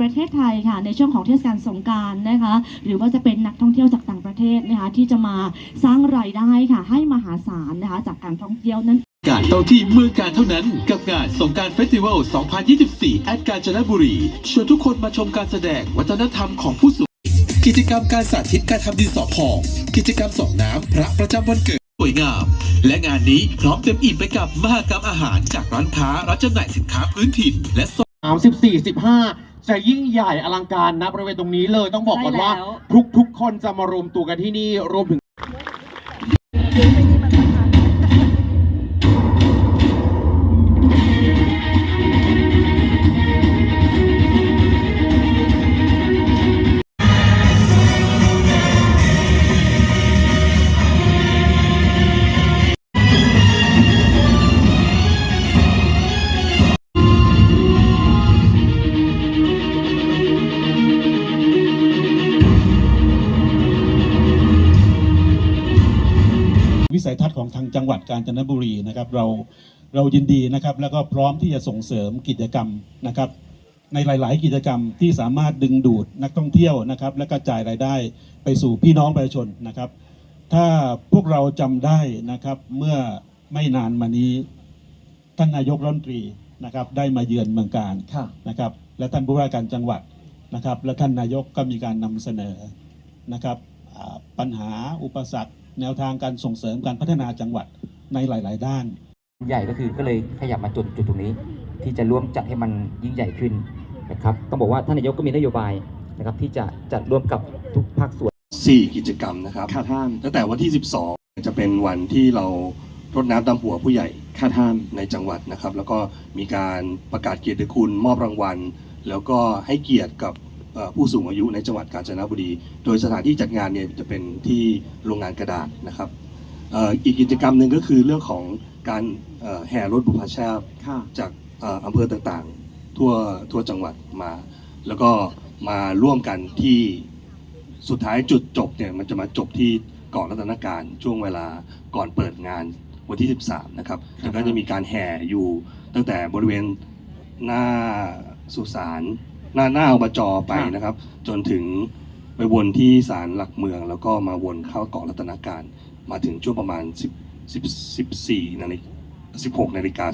ประเทศไทยค่ะในช่วงของเทศกาลสงกรารนะคะหรือว่าจะเป็นนักท่องเที่ยวจากต่างประเทศนะคะที่จะมาสร้างรายได้ค่ะให้มหาศาลนะคะจากการท่องเที่ยวนั้นการต้องที่เมืองการเท่านั้นกับงานสงกรารเฟสติวัล 2024 แอดกาญจนบุรีชวนทุกคนมาชมการแสดงวัฒนธรรมของผู้สูงกิจกรรมการสาธิตการทำดินสอพอง กิจกรรมส่องน้ำพระประจำวันเกิดสวยงาม และงานนี้พร้อมเต็มอิ่มไปกับมหกรรมอาหารจากร้านค้ารับจำหน่ายสินค้าพื้นถิ่นและสามสิบสี่สิบห้า จะยิ่งใหญ่อลังการนะบริเวณตรงนี้เลยต้องบอกก่อนว่า ใช่แล้ว ทุกทุกๆคนจะมารวมตัวกันที่นี่รวมถึง จังหวัดกาญจนบุรีนะครับเราเรายินดีนะครับ แล้วก็พร้อมที่จะส่งเสริมกิจกรรมนะครับ ในหลาย ๆ กิจกรรมที่สามารถดึงดูดนักท่องเที่ยวนะครับ และกระจายรายได้ไปสู่พี่น้องประชาชนนะครับ ถ้าพวกเราจำได้นะครับเมื่อไม่นานมานี้ท่านนายกรัฐมนตรีนะครับ ได้มาเยือนเมืองการนะครับ และท่านผู้ว่าการจังหวัดนะครับ และท่านนายกก็มีการนำเสนอนะครับปัญหาอุปสรรค แนวทางการส่งเสริมการพัฒนาจังหวัดในหลาย ๆ ด้าน ใหญ่ก็คือก็เลยขยับมาจุดจุดตรงนี้ ที่จะร่วมจัดให้มันยิ่งใหญ่ขึ้นนะครับต้องบอกว่าท่านนายกก็มีนโยบายนะครับที่จะจัดร่วมกับทุกภาคส่วน 4 กิจกรรมนะครับค่ะท่านตั้งแต่วันที่ 12 จะเป็นวันที่เรารดน้ำดำหัวผู้ใหญ่ค่ะท่านในจังหวัดนะครับ แล้วก็มีการประกาศเกียรติคุณมอบรางวัล แล้วก็ให้เกียรติกับเอ่อ ผู้สูงอายุในจังหวัดกาญจนบุรี โดยสถานที่จัดงานเนี่ยจะเป็นที่โรงงานกระดาษนะครับเอ่ออีกกิจกรรมหนึ่งก็คือเรื่องของการเอ่อแห่รถบุพชาติค่ะจากเอ่ออำเภอต่างๆ ทั่วทั่วจังหวัดมา แล้วก็มาร่วมกันที่สุดท้ายจุดจบเนี่ยมันจะมาจบที่เกาะรัตนการช่วงเวลาก่อนเปิดงานวันที่ 13 นะครับครับแล้วก็จะมีการแห่อยู่ตั้งแต่บริเวณหน้าสุสาน หน้าหน้าอบจไปนะครับ จนถึงไปวนที่ศาลหลักเมือง แล้วก็มาวนเข้าเกาะรัตนการ มาถึงช่วงประมาณ 10 10 14นาฬิกา16นาฬิกา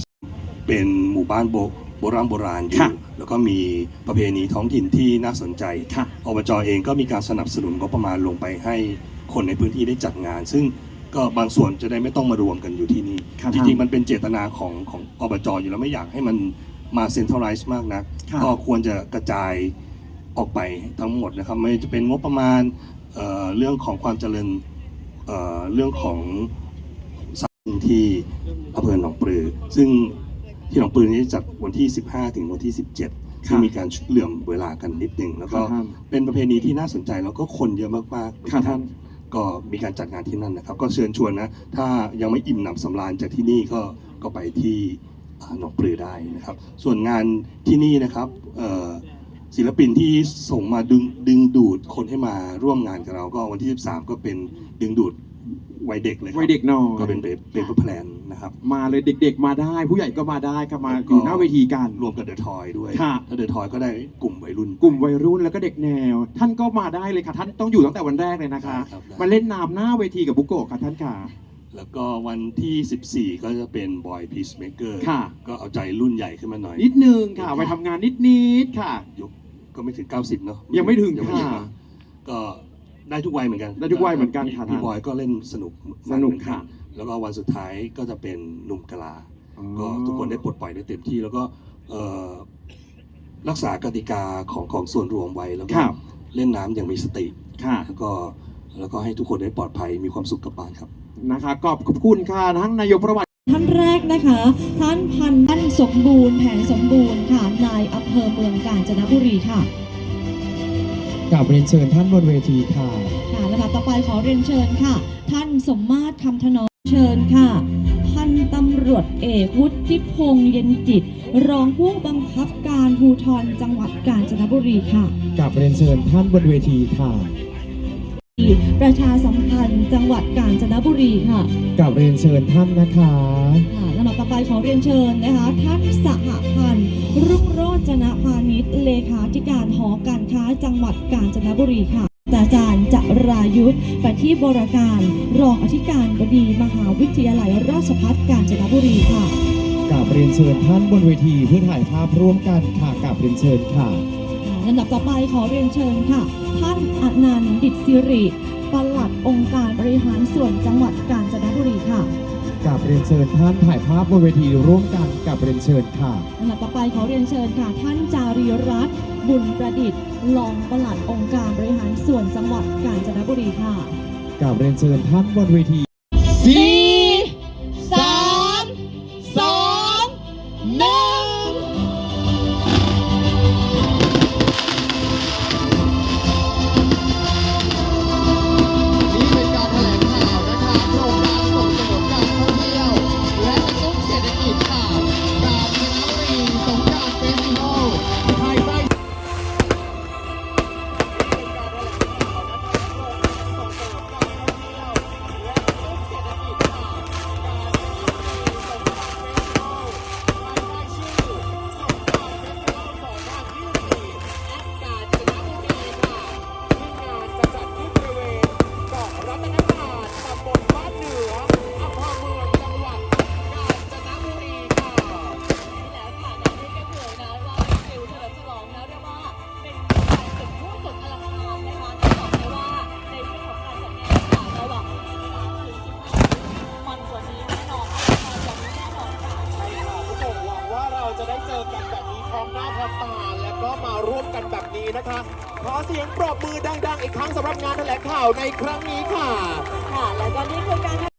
เป็นหมู่บ้านโบโบราณโบราณอยู่ค่ะแล้วก็มีประเพณีท้องถิ่นที่น่าสนใจค่ะอบจเองก็มีการสนับสนุนงบประมาณลงไปให้คนในพื้นที่ได้จัดงาน ซึ่งก็บางส่วนจะได้ไม่ต้องมารวมกันอยู่ที่นี่ครับจริงๆ มันเป็นเจตนาของของอบจอยู่แล้วไม่อยากให้มัน มาเซ็นทรัลไลซ์มากนัก ครับ ก็ควรจะกระจายออกไปทั้งหมดนะครับไม่ว่าจะเป็นงบประมาณเอ่อเรื่องของความเจริญเอ่อเรื่องของสถานที่อำเภอหนองปลือ ซึ่งที่หนองปลือนี้จัดวันที่ 15 ถึงวันที่ 17ที่มีการเหลื่อมเวลากันนิดหนึ่งแล้วก็ ครับ เป็นประเพณีที่น่าสนใจแล้วก็คนเยอะมากๆครับท่าน ก็มีการจัดงานที่นั่นนะครับ ก็เชิญชวนนะ ถ้ายังไม่อิ่มหนำสำราญจากที่นี่ก็ก็ไปที่อ่า หนองปลือได้นะครับ ส่วนงานที่นี่นะครับเอ่อศิลปินที่ส่งมาดึงดึงดูดคนให้มาร่วมงานกับเราก็วันที่ 13 ก็เป็นดึงดูดวัยเด็กเลยครับวัยเด็กหน่อยก็เป็นเป็นแพลนนะครับ มาเลยเด็กๆมาได้ ผู้ใหญ่ก็มาได้ครับมาแล้วก็อยู่หน้าเวทีกันรวมกับเดอะทอยด้วยค่ะแล้วเดอะทอยก็ได้กลุ่มวัยรุ่น กลุ่มวัยรุ่นแล้วก็เด็กแนว ท่านก็มาได้เลยค่ะท่านต้องอยู่ตั้งแต่วันแรกเลยนะคะได้ครับได้มาเล่นน้ำหน้าเวทีกับบุโกะค่ะท่านค่ะ แล้วก็วันที่ 14 ก็จะเป็นบอยพีซเมเกอร์ค่ะ ก็เอาใจรุ่นใหญ่ขึ้นมาหน่อย นิดนึงค่ะไปทำงานนิดๆค่ะ ยุคก็ไม่ถึง 90 เนอะยังไม่ถึงยังไม่ถึงค่ะนะก็ได้ทุกวัยเหมือนกันได้ทุกวัยเหมือนกันค่ะพี่บอยก็เล่นสนุกสนุกเหมือค่ะ แล้วก็วันสุดท้ายก็จะเป็นหนุ่มกะลา ก็ทุกคนได้ปลดปล่อยได้เต็มที่แล้วก็เอ่อรักษากติกาของของส่วนรวมไว้แล้วก็ครับ เล่นน้ำอย่างมีสติ ค่ะ แล้วก็แล้วก็ให้ทุกคนได้ปลอดภัยมีความสุขกลับบ้านครับ นะคะขอบคุณค่ะทั้งนายกประวัติ ท่านแรกนะคะ ท่านพันธุ์ท่านสมบูรณ์แผงสมบูรณ์ค่ะนายอำเภอเมืองกาญจนบุรีค่ะ กราบเรียนเชิญท่านบนเวทีค่ะ ค่ะลำดับต่อไปขอเรียนเชิญค่ะ ท่านสมมาตรคำถนอมเชิญค่ะพันตำรวจเอกวุฒิพงษ์เย็นจิต รองผู้บังคับการภูธรจังหวัดกาญจนบุรีค่ะ กราบเรียนเชิญท่านบนเวทีค่ะมี ประชาสัมพันธ์จังหวัดกาญจนบุรีค่ะกับเรียนเชิญท่านนะคะค่ะลำดับต่อไปขอเรียนเชิญนะคะ ท่านสหพันธ์รุ่งโรจนพาณิชย์เลขาธิการหอการค้าจังหวัดกาญจนบุรีค่ะอาจารย์จรายุทธปฏิบรการรองอธิการบดีมหาวิทยาลัยราชภัฏกาญจนบุรีค่ะกับเรียนเชิญท่านบนเวทีเพื่อถ่ายภาพร่วมกันค่ะกับเรียนเชิญค่ะ ลำดับต่อไปขอเรียนเชิญค่ะ ท่านอนันต์ดิตสิริปลัดองค์การบริหารส่วนจังหวัดกาญจนบุรีค่ะกับเรียนเชิญท่านถ่ายภาพบนเวทีร่วมกันกับเรียนเชิญค่ะลำดับต่อไปขอเรียนเชิญค่ะ ท่านจารีรัตน์บุญประดิษฐ์รองปลัดองค์การบริหารส่วนจังหวัดกาญจนบุรีค่ะกับเรียนเชิญท่านบนเวทีสี่ จะได้เจอกันแบบนี้พร้อมหน้าพร้อมตาแล้วก็มาร่วมกันแบบนี้นะคะ ขอเสียงปรบมือดัง ๆ อีกครั้งสำหรับงานแถลงข่าวในครั้งนี้ค่ะ ค่ะ แล้วก็นี่คือการ